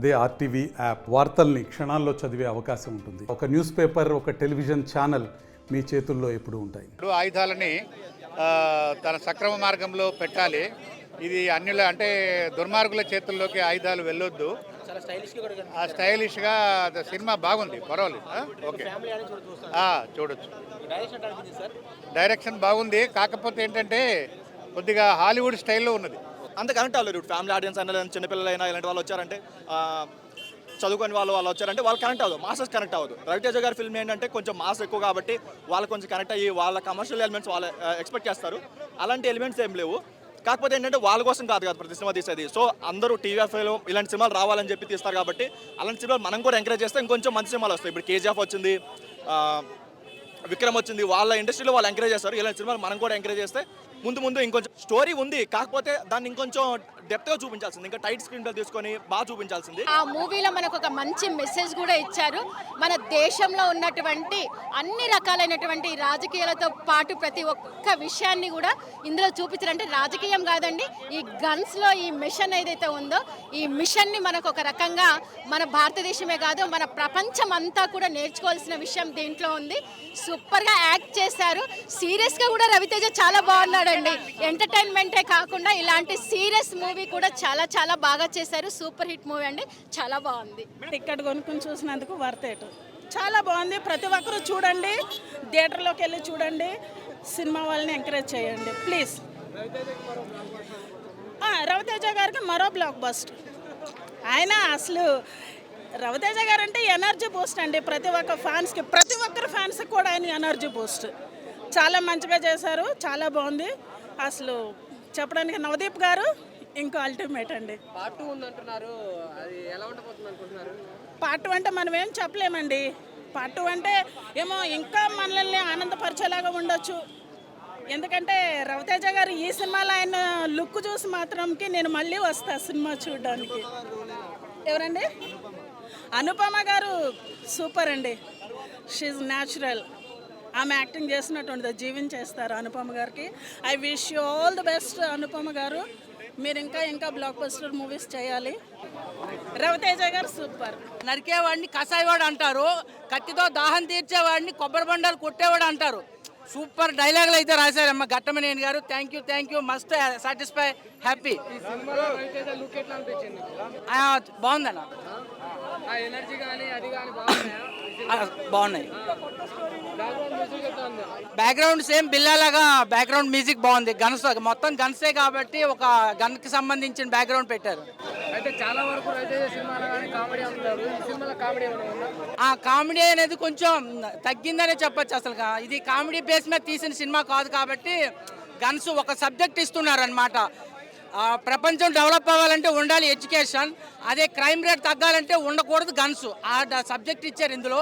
అదే RTV app వార్తల్ని క్షణాల్లో చదివే అవకాశం ఉంటుంది. ఒక న్యూస్ పేపర్ ఒక టెలివిజన్ ఛానల్ మీ చేతుల్లో ఎప్పుడూ ఉంటాయి. ఇప్పుడు ఆయుధాలని తన సక్రమ మార్గంలో పెట్టాలి. ఇది అన్యుల అంటే దుర్మార్గుల చేతుల్లోకి ఆయుధాలు వెళ్ళొద్దు. చాలా స్టైలిష్గా కూడా కనిపిస్తుంది. ఆ స్టైలిష్గా సినిమా బాగుంది పర్వాలేదు. ఓకే. ఫ్యామిలీ ఆడియన్స్ కూడా చూస్తారు. ఆ, చూడొచ్చు. డైరెక్షన్ బాగుంది కాకపోతే ఏంటంటే కొద్దిగా హాలీవుడ్ స్టైల్లో ఉన్నది. అంత కనెక్ట్ అవ్వలేదు. ఫ్యామిలీ ఆడియన్స్ అయినా చిన్నపిల్లలైనా ఇలాంటి వాళ్ళు వచ్చారంటే చదువుకొని వాళ్ళు వాళ్ళు వచ్చారంటే వాళ్ళు కనెక్ట్ అవ్వదు. మాసెస్ కనెక్ట్ అవ్వదు. రవితేజ గారి ఫిల్మ్ ఏంటంటే కొంచెం మాస్ ఎక్కువ కాబట్టి వాళ్ళు కొంచెం కనెక్ట్ అయ్యి వాళ్ళ కమర్షియల్ ఎలిమెంట్స్ వాళ్ళు ఎక్స్పెక్ట్ చేస్తారు. అలాంటి ఎలిమెంట్స్ ఏం లేవు. కాకపోతే ఏంటంటే వాళ్ళ కోసం కాదు కాదు ప్రతి సినిమా తీసేది. సో అందరూ టీవీఎఫ్ఐలో ఇలాంటి సినిమాలు రావాలని చెప్పి తీస్తారు కాబట్టి అలాంటి సినిమాలు మనం కూడా ఎంకరేజ్ చేస్తే ఇంకొంచెం మంచి సినిమాలు వస్తాయి. ఇప్పుడు కేజీఎఫ్ వచ్చింది విక్రమ్ వచ్చింది వాళ్ళ ఇండస్ట్రీలో వాళ్ళు ఎంకరేజ్ చేస్తారు. ఇలాంటి సినిమాలు మనం కూడా ఎంకరేజ్ చేస్తే ముందు ముందు ఇంకొంచెం స్టోరీ ఉంది. కాకపోతే దాన్ని ఇంకొంచెం డెప్త్గా చూపించాల్సింది. ఇంకా టైట్ స్క్రీన్ తీసుకొని బాగా చూపించాల్సింది. ఆ మూవీలో మనకు ఒక మంచి మెసేజ్ కూడా ఇచ్చారు. మన దేశంలో ఉన్నటువంటి అన్ని రకాలైనటువంటి రాజకీయాలతో పాటు ప్రతి ఒక్క విషయాన్ని కూడా ఇందులో చూపించారంటే రాజకీయం కాదండి ఈ గన్స్లో ఈ మిషన్ ఏదైతే ఉందో ఈ మిషన్ని మనకు ఒక రకంగా మన భారతదేశమే కాదు మన ప్రపంచం అంతా కూడా నేర్చుకోవాల్సిన విషయం దీంట్లో ఉంది. సూపర్గా యాక్ట్ చేశారు. సీరియస్గా కూడా రవితేజ చాలా బాగున్నాడండి. ఎంటర్టైన్మెంటే కాకుండా ఇలాంటి సీరియస్ మూవీ కూడా చాలా చాలా బాగా చేశారు. సూపర్ హిట్ మూవీ అండి. చాలా బాగుంది. టికెట్ కొనుక్కుని చూసినందుకు వర్త్ చాలా బాగుంది. ప్రతి ఒక్కరూ చూడండి. థియేటర్లోకి వెళ్ళి చూడండి. సినిమా వాళ్ళని ఎంకరేజ్ చేయండి. ప్లీజ్. రవితేజ గారికి మరో బ్లాక్ బస్ట్. ఆయన అసలు రవితేజ గారు అంటే ఎనర్జీ బూస్ట్ అండి. ప్రతి ఒక్క ఫ్యాన్స్కి ప్రతి ఒక్కరు ఫ్యాన్స్కి కూడా ఆయన ఎనర్జీ బూస్ట్. చాలా మంచిగా చేశారు. చాలా బాగుంది. అసలు చెప్పడానికి నవదీప్ గారు ఇంకో అల్టిమేట్ అండి. పార్ట్ టూ ఉందంటున్నారు. అది ఎలా ఉండబోతుంది అనుకుంటున్నారు? పార్ట్ టూ అంటే మనం ఏం చెప్పలేమండి. పార్ట్ టూ అంటే ఏమో ఇంకా మనల్ని ఆనందపరిచేలాగా ఉండొచ్చు. ఎందుకంటే రవితేజ గారు ఈ సినిమాలో ఆయన లుక్ చూసి మాత్రంకి నేను మళ్ళీ వస్తా సినిమా చూడడానికి. ఎవరండి? అనుపమ గారు సూపర్ అండి. షీజ్ న్యాచురల్ ఆమె యాక్టింగ్ చేసినట్టు ఉండదు జీవించేస్తారు అనుపమ గారికి. I wish you all the best Anupama గారు. మీరు ఇంకా ఇంకా బ్లాక్ బస్టర్ మూవీస్ చేయాలి. రవితేజ గారు సూపర్. నరికేవాడిని కసాయివాడు అంటారు. కత్తితో దాహం తీర్చేవాడిని కొబ్బరి బండాలు కొట్టేవాడు అంటారు. సూపర్ డైలాగులు అయితే రాశారమ్మ ఘట్టమనేని గారు. Thank you thank you must satisfy happy బాగుందన్న. బాగున్నాయి? బ్యాక్గ్రౌండ్ సేమ్ బిల్లాలాగా బ్యాక్గ్రౌండ్ మ్యూజిక్ బాగుంది. గన్స్ మొత్తం గన్సే కాబట్టి ఒక గన్కి సంబంధించిన బ్యాక్గ్రౌండ్ పెట్టారు. అయితే చాలా వరకు రవితేజ సినిమాలో కానీ కామెడీ అంటున్నారు ఈ సినిమాలో కామెడీ ఆ కామెడీ అనేది కొంచెం తగ్గిందనే చెప్పొచ్చు అసలు ఇది కామెడీ బేస్ మీద తీసిన సినిమా కాదు కాబట్టి గన్స్ ఒక సబ్జెక్ట్ ఇస్తున్నారు అనమాట ప్రపంచం డెవలప్ అవ్వాలంటే ఉండాలి ఎడ్యుకేషన్. అదే క్రైమ్ రేట్ తగ్గాలంటే ఉండకూడదు గన్స్. ఆ సబ్జెక్ట్ ఇచ్చారు ఇందులో.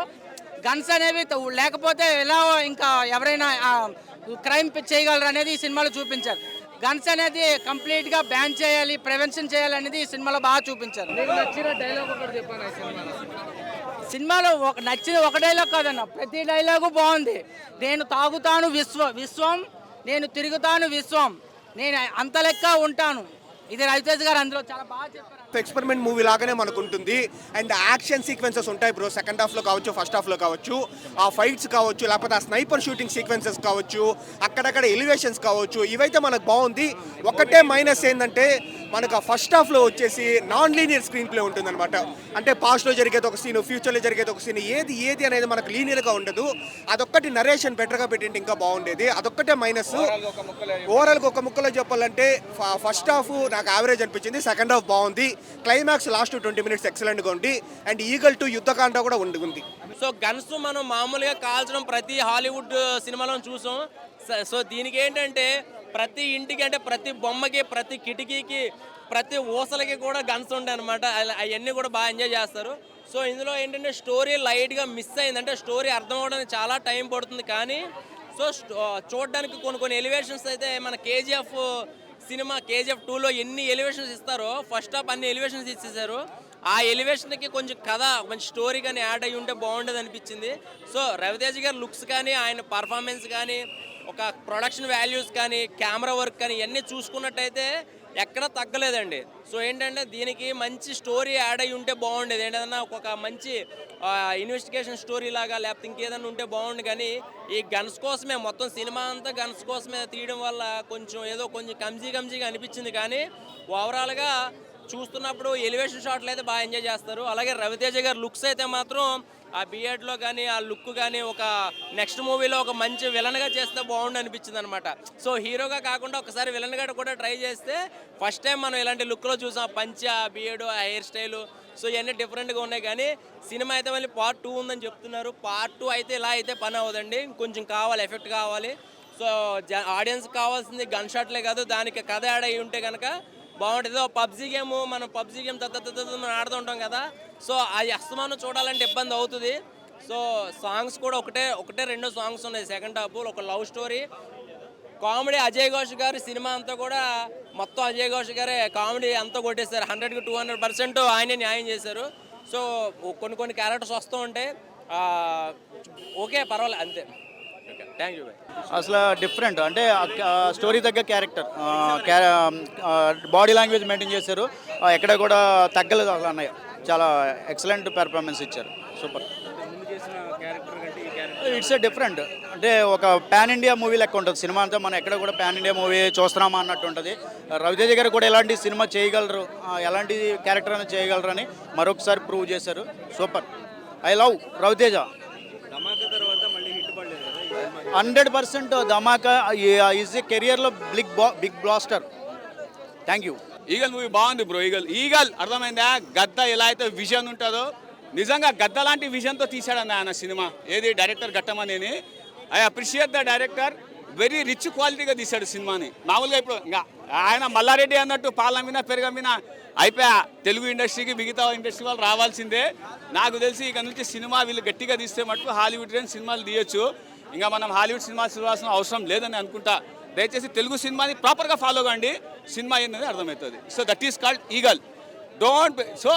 గన్స్ అనేవి లేకపోతే ఎలా ఇంకా ఎవరైనా క్రైమ్ చేయగలరు అనేది ఈ సినిమాలో చూపించారు. గన్స్ అనేది కంప్లీట్గా బ్యాన్ చేయాలి ప్రివెన్షన్ చేయాలి అనేది ఈ సినిమాలో బాగా చూపించారు. సినిమాలో? ఒక నచ్చిన ఒక డైలాగ్ కాదన్న ప్రతి డైలాగు బాగుంది. నేను తాగుతాను విశ్వం విశ్వం నేను తిరుగుతాను విశ్వం నేను అంత లెక్క ఉంటాను. ఇది రవితేజ్ గారు అందులో చాలా బాగా చెప్పారు. ఎక్స్పెరిమెంట్ మూవీ లాగానే మనకు ఉంటుంది అండ్ యాక్షన్ సీక్వెన్సెస్ ఉంటాయి బ్రో. సెకండ్ హాఫ్లో కావచ్చు ఫస్ట్ హాఫ్లో కావచ్చు. ఆ ఫైట్స్ కావచ్చు లేకపోతే ఆ స్నైపర్ షూటింగ్ సీక్వెన్సెస్ కావచ్చు అక్కడక్కడ ఎలివేషన్స్ కావచ్చు ఇవైతే మనకు బాగుంది. ఒకటే మైనస్ ఏంటంటే మనకు ఆ ఫస్ట్ హాఫ్లో వచ్చేసి నాన్ లీనియర్ స్క్రీన్ ప్లే ఉంటుందన్నమాట. అంటే పాస్ట్లో జరిగేది ఒక సీన్ ఫ్యూచర్లో జరిగేది ఒక సీన్ ఏది ఏది అనేది మనకు లీనియర్గా ఉండదు. అదొక్కటి నరేషన్ బెటర్గా పెట్టింటే ఇంకా బాగుండేది. అదొక్కటే మైనస్ ఓవరాల్గా ఒక ముక్కలో చెప్పాలంటే ఫస్ట్ హాఫ్ నాకు యావరేజ్ అనిపించింది. సెకండ్ హాఫ్ బాగుంది. క్లైమాక్స్ లాస్ట్ ట్వంటీ మినిట్స్ ఎక్సలెంట్గా ఉంది. అండ్ ఈగల్ టు యుద్ధకాండ కూడా ఉండి ఉంది. సో గన్స్ మనం మామూలుగా కాల్చడం ప్రతి హాలీవుడ్ సినిమాలో చూసాం. సో దీనికి ఏంటంటే ప్రతి ఇంటికి అంటే ప్రతి బొమ్మకి ప్రతి కిటికీకి ప్రతి ఊసలకి కూడా గన్స్ ఉంటాయి అనమాట అవన్నీ కూడా బాగా ఎంజాయ్ చేస్తారు. సో ఇందులో ఏంటంటే స్టోరీ లైట్గా మిస్ అయింది అంటే స్టోరీ అర్థం అవడానికి చాలా టైం పడుతుంది. కానీ సో చూడడానికి కొన్ని కొన్ని ఎలివేషన్స్ అయితే మన కేజీఎఫ్ సినిమా కేజీఎఫ్ టూలో ఎన్ని ఎలివేషన్స్ ఇస్తారో ఫస్ట్ హాఫ్ అన్ని ఎలివేషన్స్ ఇచ్చేసారు. ఆ ఎలివేషన్కి కొంచెం కథ మంచి స్టోరీ కానీ యాడ్ అయ్యి ఉంటే బాగుండేది అనిపించింది. సో రవితేజ్ గారి లుక్స్ కానీ ఆయన పర్ఫార్మెన్స్ కానీ ఒక ప్రొడక్షన్ వాల్యూస్ కానీ కెమెరా వర్క్ కానీ ఇవన్నీ చూసుకున్నట్టయితే ఎక్కడ తగ్గలేదండి. సో ఏంటంటే దీనికి మంచి స్టోరీ యాడ్ అయి ఉంటే బాగుండేది. ఏంటన్నా ఒక మంచి ఇన్వెస్టిగేషన్ స్టోరీ లాగా లేకపోతే ఇంకేదన్నా ఉంటే బాగుండు కానీ ఈ గన్స్ కోసమే మొత్తం సినిమా అంతా గన్స్ కోసమే తీయడం వల్ల కొంచెం ఏదో కొంచెం కమ్జీ కమ్జీగా అనిపించింది కానీ ఓవరాల్గా చూస్తున్నప్పుడు ఎలివేషన్ షాట్లు అయితే బాగా ఎంజాయ్ చేస్తారు. అలాగే రవితేజ గారు లుక్స్ అయితే మాత్రం ఆ బియర్డ్లో కానీ ఆ లుక్ కానీ ఒక నెక్స్ట్ మూవీలో ఒక మంచి విలన్గా చేస్తే బాగుండు అనిపించింది అనమాట సో హీరోగా కాకుండా ఒకసారి విలన్గా కూడా ట్రై చేస్తే ఫస్ట్ టైం మనం ఇలాంటి లుక్లో చూసాం పంచి ఆ బియర్డ్ ఆ హెయిర్ స్టైలు సో ఇవన్నీ డిఫరెంట్గా ఉన్నాయి కానీ సినిమా అయితే మళ్ళీ పార్ట్ టూ ఉందని చెప్తున్నారు పార్ట్ టూ అయితే ఇలా అయితే పని అవ్వదండి కొంచెం కావాలి ఎఫెక్ట్ కావాలి సో జ ఆడియన్స్ కావాల్సింది గన్ షాట్లే కాదు దానికి కథ యాడ్ అయి ఉంటే కనుక బాగుంటుంది పబ్జీ గేమ్ మనం పబ్జీ గేమ్ తత్త మనం ఆడుతూ ఉంటాం కదా సో అది అస్తమానం చూడాలంటే ఇబ్బంది అవుతుంది. సో సాంగ్స్ కూడా ఒకటే ఒకటే రెండు సాంగ్స్ ఉన్నాయి. సెకండ్ హాఫ్ ఒక love story. Comedy Ajay Ghosh గారి సినిమా అంతా కూడా మొత్తం అజయ్ ఘోష్ గారే కామెడీ అంతా కొట్టేశారు. హండ్రెడ్కి టూ హండ్రెడ్ పర్సెంట్ ఆయనే న్యాయం చేశారు. సో కొన్ని కొన్ని క్యారెక్టర్స్ వస్తూ ఉంటాయి. ఆ, ఓకే పర్వాలేదు అంతే. థ్యాంక్ యూ అసలు డిఫరెంట్. అంటే స్టోరీ తగ్గ క్యారెక్టర్. బాడీ లాంగ్వేజ్ మెయింటైన్ చేశారు. ఎక్కడ కూడా తగ్గలేదు అసలు అన్నయ్య. చాలా ఎక్సలెంట్ పెర్ఫార్మెన్స్ ఇచ్చారు. సూపర్ ఇట్స్ ఏ డిఫరెంట్ అంటే ఒక పాన్ ఇండియా మూవీ లెక్క ఉంటుంది. సినిమా అంతా మనం ఎక్కడ కూడా పాన్ ఇండియా మూవీ చూస్తున్నామా అన్నట్టు ఉంటుంది. రవితేజ గారు కూడా ఎలాంటి సినిమా చేయగలరు? ఎలాంటి క్యారెక్టర్ అయినా చేయగలరు అని మరొకసారి ప్రూవ్ చేశారు. Super I love Ravi Teja. Hundred percent Dhamaka is a కెరియర్లో బిగ్ బా big blaster thank you Eagle movie బాగుంది బ్రో ఈగల్. ఈగల్ అర్థమైందా? గద్ద ఎలా అయితే విజన్ ఉంటుందో నిజంగా గద్ద లాంటి విజన్తో తీశాడన్న ఆయన సినిమా. ఏది director Ghattamaneni I appreciate the director very rich క్వాలిటీగా తీశాడు సినిమాని. మామూలుగా ఇప్పుడు ఇంకా ఆయన మల్లారెడ్డి అన్నట్టు పాలన మీద అయిపోయా. తెలుగు ఇండస్ట్రీకి మిగతా ఇండస్ట్రీ వాళ్ళు రావాల్సిందే. నాకు తెలిసి ఇక నుంచి సినిమా వీళ్ళు గట్టిగా తీస్తే మటుకు హాలీవుడ్ రేంజ్ సినిమాలు తీయొచ్చు. ఇంకా మనం హాలీవుడ్ సినిమాలు చూడాల్సిన అవసరం లేదని అనుకుంటా. దయచేసి తెలుగు సినిమాని ప్రాపర్గా ఫాలో కండి. సినిమా ఏంటనేది అర్థమవుతుంది. So that is called Eagle don't so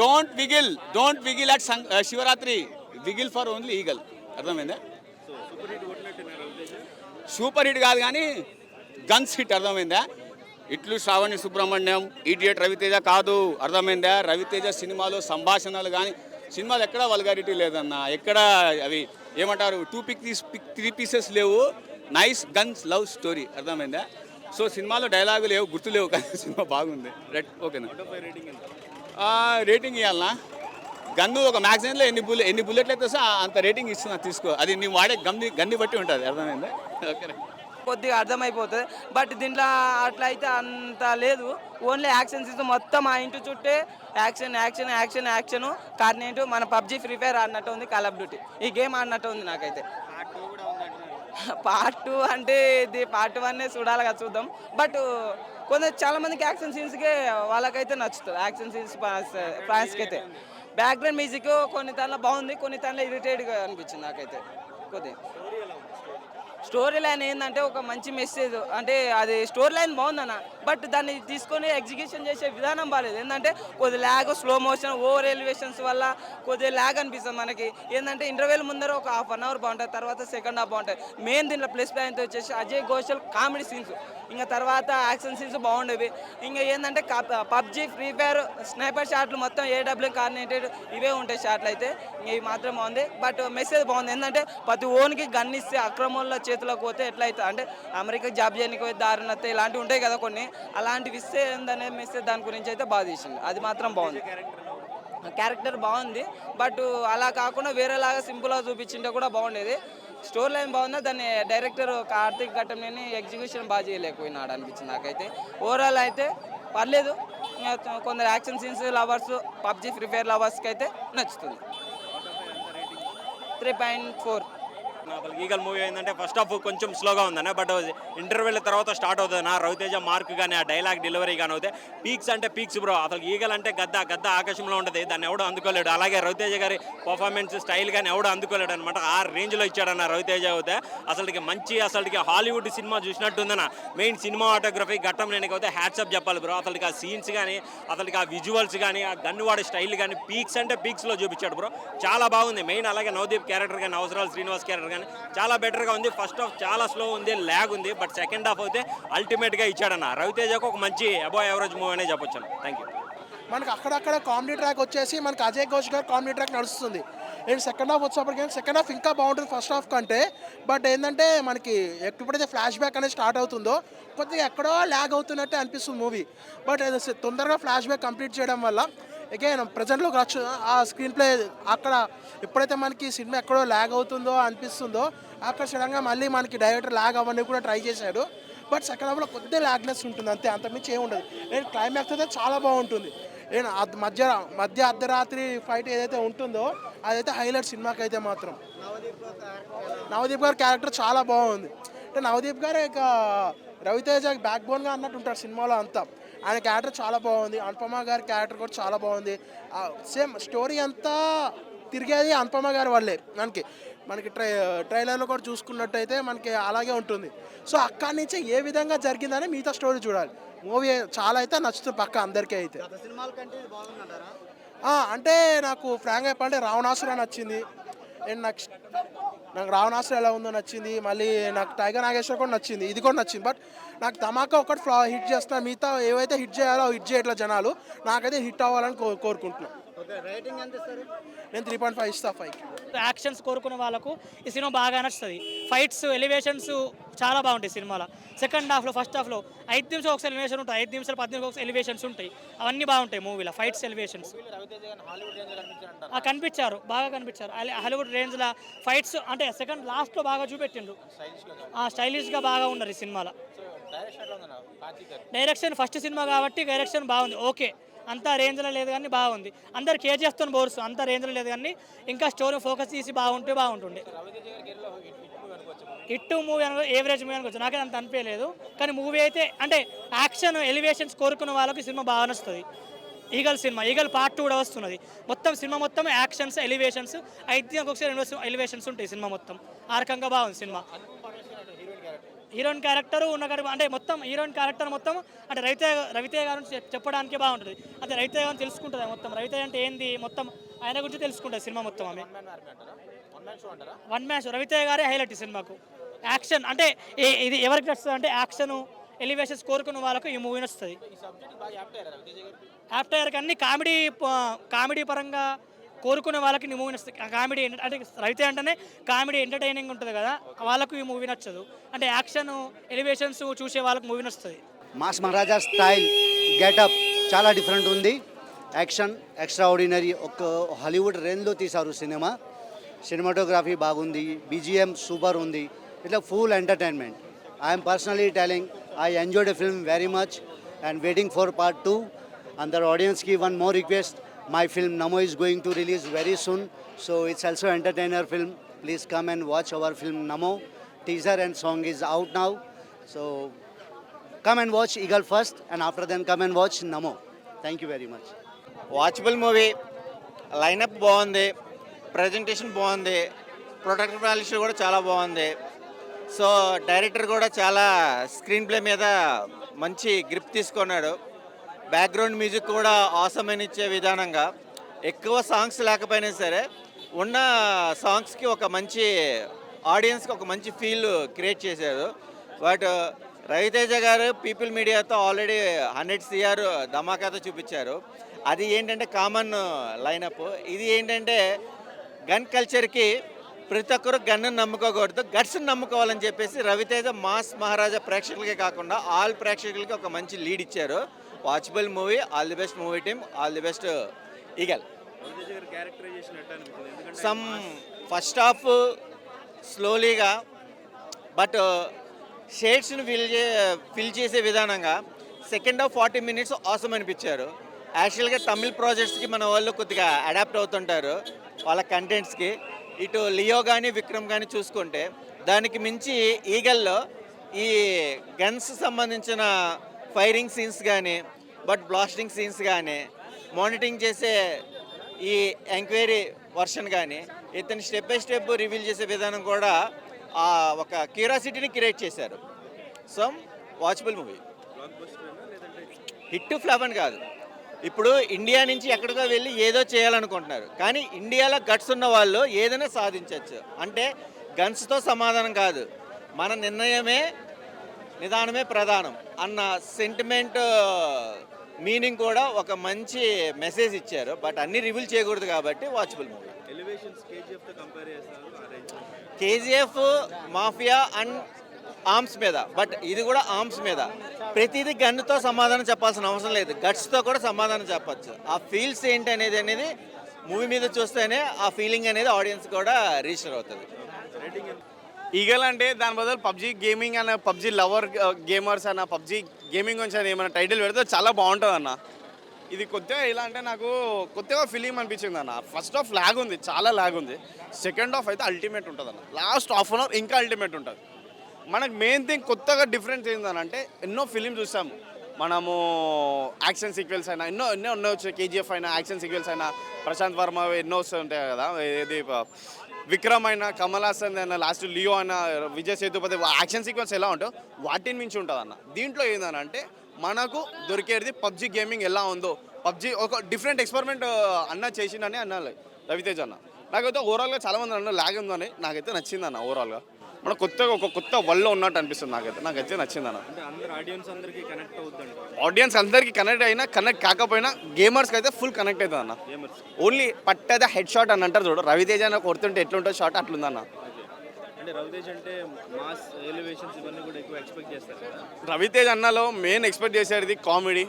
don't vigil don't vigil at Shivaratri vigil for only Eagle అర్థమైందా? సూపర్ హిట్ కాదు కానీ గన్స్ హిట్ అర్థమైందా? ఇట్లు శ్రావణి సుబ్రహ్మణ్యం ఈడియట్ రవితేజ కాదు. అర్థమైందా? రవితేజ సినిమాలో సంభాషణలు కానీ సినిమాలు ఎక్కడ వల్గారిటీ లేదన్న. ఎక్కడ అవి ఏమంటారు? Two pic pic three pieces లేవు. నైస్ గన్స్ లవ్ స్టోరీ అర్థమైందా? సో సినిమాలో డైలాగు లేవు గుర్తు లేవు కానీ సినిమా బాగుంది. రెడ్ ఓకేనా రేటింగ్ ఇవ్వాలనా గన్ను ఒక మ్యాగజైన్లో ఎన్ని బుల్లెట్ ఎన్ని బుల్లెట్లు అయితే అంత రేటింగ్ ఇస్తున్నా తీసుకో. అది నువ్వు వాడే గన్ని గన్ని బట్టి ఉంటుంది అర్థమైందా? ఓకే కొద్దిగా అర్థమైపోతుంది బట్ దీంట్లో అట్లా అయితే అంత లేదు. ఓన్లీ యాక్షన్ సిస్టమ్ మొత్తం ఆ ఇంటి చుట్టే యాక్షన్ యాక్షన్ యాక్షన్ యాక్షన్ కార్నేంటు మన పబ్జి ఫ్రీ ఫైర్ ఆడినట్టు ఉంది కాల్ ఆఫ్ డ్యూటీ ఈ గేమ్ ఆడినట్టు ఉంది నాకైతే. పార్ట్ టూ అంటే ఇది పార్ట్ వన్ చూడాలి కదా చూద్దాం. బట్ uh, కొంత చాలా మందికి యాక్షన్ సీన్స్కే వాళ్ళకైతే నచ్చుతుంది. యాక్షన్ సీన్స్ ఫ్యాన్స్కి అయితే. బ్యాక్గ్రౌండ్ మ్యూజిక్ కొన్ని దానిలో బాగుంది కొన్ని దానిలో ఇరిటేట్గా అనిపించింది నాకైతే. కొద్దిగా. స్టోరీ లైన్ ఏంటంటే ఒక మంచి మెసేజ్. అంటే అది స్టోరీ లైన్ బాగుందన్న. బట్ దాన్ని తీసుకొని ఎగ్జిక్యూషన్ చేసే విధానం బాగాలేదు ఏంటంటే కొద్ది lag slow motion over elevations వల్ల కొద్దిగా ల్యాగ్ అనిపిస్తుంది మనకి. ఏంటంటే ఇంటర్వెల్ ముందర ఒక హాఫ్ అన్ అవర్ బాగుంటుంది తర్వాత సెకండ్ హాఫ్ బాగుంటుంది. మెయిన్ దీంట్లో ప్లస్ పాయింట్ వచ్చేసి అజయ్ ఘోషల్ కామెడీ సీన్స్ ఇంకా తర్వాత యాక్షన్ సీన్స్ బాగుండేవి. ఇంకా ఏంటంటే పబ్జి ఫ్రీ ఫైర్ స్నైపర్ షాట్లు మొత్తం ఏడబ్ల్యూ కార్నేటెడ్ ఇవే ఉంటాయి షాట్లు అయితే. ఇంక ఇవి మాత్రం బాగుంది. బట్ మెసేజ్ బాగుంది. ఏంటంటే ప్రతి ఓన్కి గన్ ఇస్తే అక్రమంలో చేతిలోకి పోతే ఎట్లయితే అంటే అమెరికా జాబ్ చేయడానికి పోయి దారిన ఇలాంటివి ఉంటాయి కదా కొన్ని. అలాంటివి ఇస్తే ఏందనే మిస్తే దాని గురించి అయితే బాధ చేసింది అది మాత్రం బాగుంది. క్యారెక్టర్ బాగుంది. బట్ అలా కాకుండా వేరేలాగా సింపుల్గా చూపించింటే కూడా బాగుండేది. స్టోరీ లైన్ బాగుందా? దాన్ని డైరెక్టర్ కార్తీక్ ఘట్టంని ఎగ్జిక్యూషన్ బాగా చేయలేకపోయినాడు అనిపించింది నాకైతే. ఓవరాల్ అయితే పర్లేదు. కొందరు action scenes lovers PUBG Free Fire లవర్స్కి అయితే నచ్చుతుంది. Three point four. నాకు ఈగల్ మూవీ ఏంటంటే ఫస్ట్ హాఫ్ కొంచెం స్లోగా ఉందన్న బట్ ఇంటర్వెల్ తర్వాత స్టార్ట్ అవుతుందన్న రవితేజ మార్క్ కానీ ఆ డైలాగ్ డెలివరీ కానీ అవుతే పీక్స్ అంటే పీక్స్ బ్రో అసలు ఈగల్ అంటే గద్ద గద్ద ఆకాశంలో ఉంటుంది. దాన్ని ఎవడు అందుకోలేడు. అలాగే రవితేజ గారి పర్ఫార్మెన్స్ స్టైల్ కానీ ఎవడు అందుకోలేడు అనమాట ఆ రేంజ్లో ఇచ్చాడన్న రవితేజ అయితే. అసలుకి మంచి అసలుకి హాలీవుడ్ సినిమా చూసినట్టుందన్న. మెయిన్ సినిమాటోగ్రఫీ ఘట్టం నేను అయితే హ్యాట్సప్ చెప్పాలి బ్రో అసలుకి ఆ సీన్స్ కానీ అసలుకి ఆ విజువల్స్ కానీ ఆ గన్ను వాడే స్టైల్ కానీ పీక్స్ అంటే పీక్స్లో చూపించాడు బ్రో చాలా బాగుంది. మెయిన్ అలాగే నవదీప్ క్యారెక్టర్ కానీ అవసరాలు శ్రీనివాస్ క్యారెక్టర్ కానీ చాలా బెటర్గా ఉంది. ఫస్ట్ హాఫ్ చాలా స్లో ఉంది ల్యాగ్ ఉంది బట్ సెకండ్ హాఫ్ అయితే అల్టిమేట్గా ఇచ్చాడన్న. రవితేజకు ఒక మంచి అబో యావరేజ్ మూవీ అనే చెప్పొచ్చు. థ్యాంక్ యూ మనకి అక్కడక్కడ కామెడీ ట్రాక్ వచ్చేసి మనకి అజయ్ ఘోష్ గారు కామెడీ ట్రాక్ నడుస్తుంది. అండ్ సెకండ్ హాఫ్ వచ్చేప్పటికి సెకండ్ హాఫ్ ఇంకా బాగుంటుంది ఫస్ట్ హాఫ్ కంటే. బట్ ఏంటంటే మనకి ఎప్పుడైతే ఫ్లాష్ బ్యాక్ అనేది స్టార్ట్ అవుతుందో కొద్దిగా ఎక్కడో ల్యాగ్ అవుతున్నట్టే అనిపిస్తుంది మూవీ. బట్ తొందరగా ఫ్లాష్ బ్యాక్ కంప్లీట్ చేయడం వల్ల అగైన్ ప్రజెంట్లో వచ్చు ఆ స్క్రీన్ ప్లే అక్కడ ఎప్పుడైతే మనకి సినిమా ఎక్కడో ల్యాగ్ అవుతుందో అనిపిస్తుందో అక్కడ సడన్గా మళ్ళీ మనకి డైరెక్టర్ ల్యాగ్ అవ్వని కూడా ట్రై చేశాడు. బట్ సెకండ్ హాఫ్లో కొద్దిగా ల్యాగ్నెస్ ఉంటుంది అంతే అంతకుమించి ఏమి ఉండదు. నేను క్లైమాక్స్ అయితే చాలా బాగుంటుంది. నేను మధ్య మధ్య అర్ధరాత్రి ఫైట్ ఏదైతే ఉంటుందో అదైతే హైలైట్ సినిమాకి అయితే మాత్రం. నవదీప్ గారి క్యారెక్టర్ చాలా బాగుంది. అంటే నవదీప్ గారు ఇక రవితేజ బ్యాక్ బోన్గా అన్నట్టు ఉంటాడు సినిమాలో అంతా. ఆయన క్యారెక్టర్ చాలా బాగుంది. అనుపమ గారి క్యారెక్టర్ కూడా చాలా బాగుంది. సేమ్ స్టోరీ అంతా తిరిగేది అనుపమ గారి వల్లే మనకి. మనకి ట్రై ట్రైలర్లో కూడా చూసుకున్నట్టయితే మనకి అలాగే ఉంటుంది. సో అక్కడి నుంచి ఏ విధంగా జరిగిందని మిగతా స్టోరీ చూడాలి. మూవీ చాలా అయితే నచ్చుతుంది పక్క అందరికీ అయితే. అంటే నాకు ఫ్రాంక్ చెప్పాలంటే రావణాసుర నచ్చింది. అండ్ నాకు నాకు రావణాసుర ఎలా ఉందో నచ్చింది మళ్ళీ నాకు టైగర్ నాగేశ్వర్ కూడా నచ్చింది ఇది కూడా నచ్చింది. బట్ నాకు ధమాకా ఒకటి ఫ్లా హిట్ చేస్తున్నా మిగతా ఏవైతే హిట్ చేయాలో హిట్ చేయట్లే జనాలు నాకైతే హిట్ అవ్వాలని కో కోరుకుంటున్నాను నేను త్రీ పాయింట్ ఫైవ్ ఇస్తా ఫైవ్ యాక్షన్స్ కోరుకునే వాళ్ళకు ఈ సినిమా బాగా నచ్చుతుంది. ఫైట్స్ ఎలివేషన్స్ చాలా బాగుంటాయి సినిమాలో. సెకండ్ హాఫ్లో ఫస్ట్ హాఫ్లో ఐదు నిమిషాలు ఒకసారి ఎలివేషన్ ఉంటుంది ఐదు నిమిషాలు పది నిమిషాలు ఎలివేషన్స్ ఉంటాయి. అవన్నీ బాగుంటాయి మూవీలో ఫైట్స్ ఎలివేషన్స్ కనిపించారు బాగా కనిపించారు. హాలీవుడ్ రేంజ్లో ఫైట్స్ అంటే సెకండ్ లాస్ట్లో బాగా చూపెట్టిండ్రు. స్టైలిష్గా బాగా ఉన్నారు ఈ సినిమాలో. డైరెక్షన్ ఫస్ట్ సినిమా కాబట్టి డైరెక్షన్ బాగుంది. ఓకే. అంత రేంజ్లో లేదు కానీ బాగుంది. అందరు కేజీఎఫ్తో బోర్స్ అంత రేంజ్లో లేదు కానీ ఇంకా స్టోరీ ఫోకస్ చేసి బాగుంటే బాగుంటుండే. ఇట్టు మూవీ అనగా ఏవరేజ్ మూవీ అనుకోవచ్చు. నాకైతే అంత అనిపించలేదు. కానీ మూవీ అయితే అంటే యాక్షన్ ఎలివేషన్స్ కోరుకున్న వాళ్ళకి సినిమా బాగా నచ్చుతుంది. Eagle cinema Eagle part two కూడా వస్తున్నది. మొత్తం సినిమా మొత్తం యాక్షన్స్ ఎలివేషన్స్ అయితే ఒకసారి ఎలివేషన్స్ ఉంటాయి సినిమా మొత్తం. ఆ రకంగా బాగుంది సినిమా. హీరోయిన్ క్యారెక్టర్ ఉన్న అంటే మొత్తం హీరోయిన్ క్యారెక్టర్ మొత్తం అంటే రవితేజ రవితేజ గారి చెప్పడానికి బాగుంటుంది. అంటే రవితేజ గారిని తెలుసుకుంటుంది మొత్తం? రవితేజ అంటే ఏంది? మొత్తం ఆయన గురించి తెలుసుకుంటుంది సినిమా మొత్తం ఆమె. వన్ మ్యాచ్ రవితేజ గారే హైలైట్ ఈ సినిమాకు. యాక్షన్ అంటే ఇది ఎవరికి నచ్చుతుంది అంటే యాక్షన్ ఎలివేషన్స్ కోరుకున్న వాళ్ళకు ఈ మూవీ నచ్చుతుంది. ఆఫ్టర్ అన్ని కామెడీ కామెడీ పరంగా కోరుకునే వాళ్ళకి ఈ మూవీ నచ్చుతుంది. కామెడీ అంటే రైతే అంటేనే కామెడీ ఎంటర్టైనింగ్ ఉంటుంది కదా వాళ్ళకు ఈ మూవీ నచ్చదు. అంటే యాక్షన్ ఎలివేషన్స్ చూసే వాళ్ళకి మూవీ నచ్చుతుంది. మాస్ మహారాజా స్టైల్ గెటప్ చాలా డిఫరెంట్ ఉంది. యాక్షన్ ఎక్స్ట్రా ఆర్డినరీ ఒక హాలీవుడ్ రేంజ్లో తీశారు సినిమా. సినిమాటోగ్రఫీ బాగుంది బీజిఎం సూపర్ ఉంది. ఇట్లా full entertainment I'm personally telling I enjoy the film very much and waiting for part two అందర్ ఆడియన్స్కి one more request my film Namo is going to release very soon so it's also entertainer film please come and watch our film namo teaser and song is out now so come and watch Eagle first and after then come and watch Namo. Thank you very much. Watchable movie lineup బాగుంది presentation బాగుంది product values కూడా చాలా బాగుంది so director కూడా చాలా screen play మీద మంచి grip తీసుకున్నాడు బ్యాక్గ్రౌండ్ మ్యూజిక్ కూడా ఆసమైన ఇచ్చే విధానంగా ఎక్కువ సాంగ్స్ లేకపోయినా సరే ఉన్న సాంగ్స్కి ఒక మంచి ఆడియన్స్కి ఒక మంచి ఫీల్ క్రియేట్ చేశారు. బట్ రవితేజ గారు పీపుల్ మీడియాతో ఆల్రెడీ హండ్రెడ్ సిఆర్ ధమాకాతో చూపించారు. అది ఏంటంటే కామన్ లైనప్ ఇది ఏంటంటే గన్ కల్చర్కి ప్రతి ఒక్కరు గన్ను నమ్ముకోకూడదు గట్స్ని నమ్ముకోవాలని చెప్పేసి రవితేజ మాస్ మహారాజా ప్రేక్షకులకే కాకుండా ఆల్ ప్రేక్షకులకి ఒక మంచి లీడ్ ఇచ్చారు. Watchable movie all the best movie team all the best Eagle some first half స్లోలీగా but షేడ్స్ని ఫిల్ చే ఫిల్ చేసే విధానంగా second half forty minutes awesome అనిపించారు. యాక్చువల్గా తమిళ్ ప్రాజెక్ట్స్కి మన వాళ్ళు కొద్దిగా అడాప్ట్ అవుతుంటారు వాళ్ళ కంటెంట్స్కి ఇటు లియో కానీ విక్రమ్ కానీ చూసుకుంటే దానికి మించి ఈగల్లో ఈ గన్స్ సంబంధించిన ఫైరింగ్ సీన్స్ కానీ బట్ బ్లాస్టింగ్ సీన్స్ కానీ మానిటరింగ్ చేసే ఈ ఎంక్వైరీ వర్షన్ కానీ ఇతని స్టెప్ బై స్టెప్ రివీల్ చేసే విధానం కూడా ఆ ఒక క్యూరియాసిటీని క్రియేట్ చేశారు. So watchable movie hit flop అని కాదు. ఇప్పుడు ఇండియా నుంచి ఎక్కడికో వెళ్ళి ఏదో చేయాలనుకుంటున్నారు. కానీ ఇండియాలో గట్స్ ఉన్న వాళ్ళు ఏదైనా సాధించవచ్చు అంటే గన్స్తో సమాధానం కాదు. మన నిర్ణయమే నిదానమే ప్రధానం అన్న సెంటిమెంట్ మీనింగ్ కూడా ఒక మంచి మెసేజ్ ఇచ్చారు. బట్ అన్ని రివీల్ చేయకూడదు కాబట్టి watchable movie KGF mafia and arms మీద. బట్ ఇది కూడా ఆర్మ్స్ మీద. ప్రతిదీ గన్నుతో సమాధానం చెప్పాల్సిన అవసరం లేదు. గట్స్తో కూడా సమాధానం చెప్పచ్చు. ఆ ఫీల్స్ ఏంటి అనేది అనేది మూవీ మీద చూస్తేనే ఆ ఫీలింగ్ అనేది ఆడియన్స్ కూడా రిజిస్టర్ అవుతుంది. ఈగల్ అంటే దాని బదులు పబ్జీ గేమింగ్ అన్న పబ్జీ లవర్ గేమర్స్ అన్న పబ్జీ గేమింగ్ గురించి ఏమైనా టైటిల్ పెడితే చాలా బాగుంటుంది అన్న ఇది కొత్తగా ఎలా అంటే నాకు కొత్తగా ఫిలిం అనిపించింది అన్న. ఫస్ట్ హాఫ్ లాగ్ ఉంది చాలా లాగ్ ఉంది. సెకండ్ హాఫ్ అయితే అల్టిమేట్ ఉంటుంది అన్న లాస్ట్ హాఫ్ అన్ అవర్ ఇంకా అల్టిమేట్ ఉంటుంది. మనకు మెయిన్ థింగ్ కొత్తగా డిఫరెన్స్ ఏంటంటే ఎన్నో ఫిలిం చూసాము. మనము యాక్షన్ సీక్వెల్స్ అయినా ఎన్నో ఎన్నో ఎన్నో వచ్చాయి కేజీఎఫ్ అయినా యాక్షన్ సీక్వెల్స్ అయినా ప్రశాంత్ వర్మ ఎన్నో వస్తుంటాయి కదా ఏది విక్రమ్ అయినా కమల్ హాసన్ అయినా లాస్ట్ లియో అయినా విజయ్ సేతుపతి యాక్షన్ సీక్వెన్స్ ఎలా ఉంటో వాటిని మించి ఉంటుంది అన్న దీంట్లో ఏంటంటే మనకు దొరికేది పబ్జి గేమింగ్ ఎలా ఉందో. పబ్జి ఒక డిఫరెంట్ ఎక్స్పెరిమెంట్ అన్న చేసిండని అన్నాలి రవితేజ్ అన్న నాకైతే ఓవరాల్గా చాలామంది అన్న లాగ్ ఉందని నాకైతే నచ్చింది అన్న ఓవరాల్గా మన కొత్తగా ఒక కొత్త వరల్డ్లో ఉన్నట్టు అనిపిస్తుంది నాకైతే. నాకైతే నచ్చింది అన్న. ఆడియన్స్ అందరికీ కనెక్ట్ అయినా కనెక్ట్ కాకపోయినా గేమర్స్కి అయితే ఫుల్ కనెక్ట్ అవుతుంది అన్న. ఓన్లీ పట్టేద హెడ్ షాట్ అని అంటారు చూడు. రవితేజ అన్న కొడుతుంటే ఎట్లుంటుంది షాట్ అట్లుందన్న రవితేజ్ అన్నలో మెయిన్ ఎక్స్పెక్ట్ చేసేది కామెడీ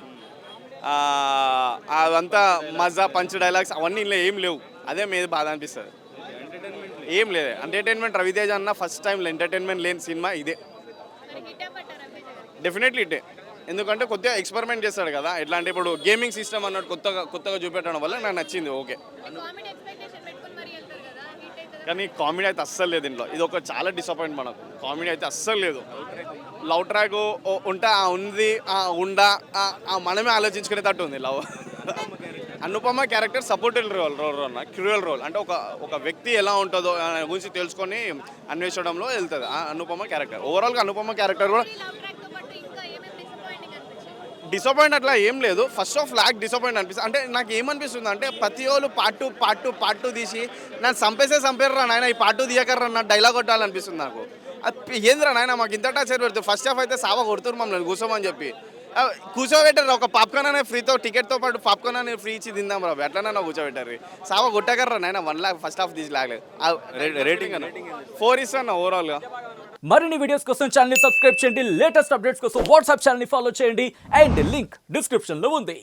అదంతా మజా పంచ్ డైలాగ్స్ అవన్నీ ఇలా ఏం లేవు. అదే మీద బాధ అనిపిస్తుంది. ఏం లేదు. ఎంటర్టైన్మెంట్ రవితేజ్ అన్న ఫస్ట్ టైం ఎంటర్టైన్మెంట్ లేని సినిమా ఇదే. డెఫినెట్లీ ఇటే ఎందుకంటే కొద్దిగా ఎక్స్పెరిమెంట్ చేస్తాడు కదా. ఎట్లా అంటే ఇప్పుడు గేమింగ్ సిస్టమ్ అన్నట్టు కొత్తగా కొత్తగా చూపెట్టడం వల్ల నాకు నచ్చింది. ఓకే కానీ కామెడీ అయితే అస్సలు లేదు ఇంట్లో. ఇది ఒక చాలా డిసప్పాయింట్ మనకు. కామెడీ అయితే అస్సలు లేదు. లవ్ ట్రాక్ ఉంటా ఆ ఉంది ఆ ఉండా మనమే ఆలోచించుకునేటట్టు ఉంది love. Anupama character supportive role role అన్న క్రూయల్ రోల్ అంటే ఒక ఒక వ్యక్తి ఎలా ఉంటుందో అనే గురించి తెలుసుకొని అన్వేషించడంలో వెళ్తుంది ఆ అనుపమ క్యారెక్టర్ ఓవరాల్గా అనుపమ క్యారెక్టర్ కూడా డిసప్పాయింట్ అట్లా ఏం లేదు. ఫస్ట్ ఆఫ్ లాక్ డిసప్పాయింట్ అనిపిస్తుంది. అంటే నాకు ఏమనిపిస్తుంది అంటే ప్రతి వాళ్ళు part two part two part two తీసి నన్ను చంపేసే చంపేర్రా నాయన ఈ పార్ట్ టూ తీయకర్రా నా డైలాగ్ కొట్టాలనిపిస్తుంది నాకు. ఏందిరా నాయన మాకు ఇంత టాచర్ పెడుతుంది ఫస్ట్ హాఫ్ అయితే సావ కొడుతురు మమ్మల్ని కూర్చోమని చెప్పి. కూర్చోబెట్టారు. ఒక పాప్కార్న్ అనే ఫ్రీతో టికెట్తో పాటు పాప్కార్న్ అనే ఫ్రీ ఇచ్చి తిందాం రా. ఎట్లనన్నా కూర్చోబెట్టారు. సావ కొట్టగర్రా నాయన వన్ లాక్ ఫస్ట్ హాఫ్ తీసి లాగలేదు. రేటింగ్ అన్న. ఫోర్ ఇస్తాను ఓవరాల్గా మరిన్ని వీడియోస్ కోసం ఛానల్ సబ్స్క్రైబ్ చేయండి. లేటెస్ట్ అప్డేట్స్ కోసం వాట్సాప్ ఛానల్ని ఫాలో చేయండి. అండ్ లింక్ డిస్క్రిప్షన్లో ఉంది.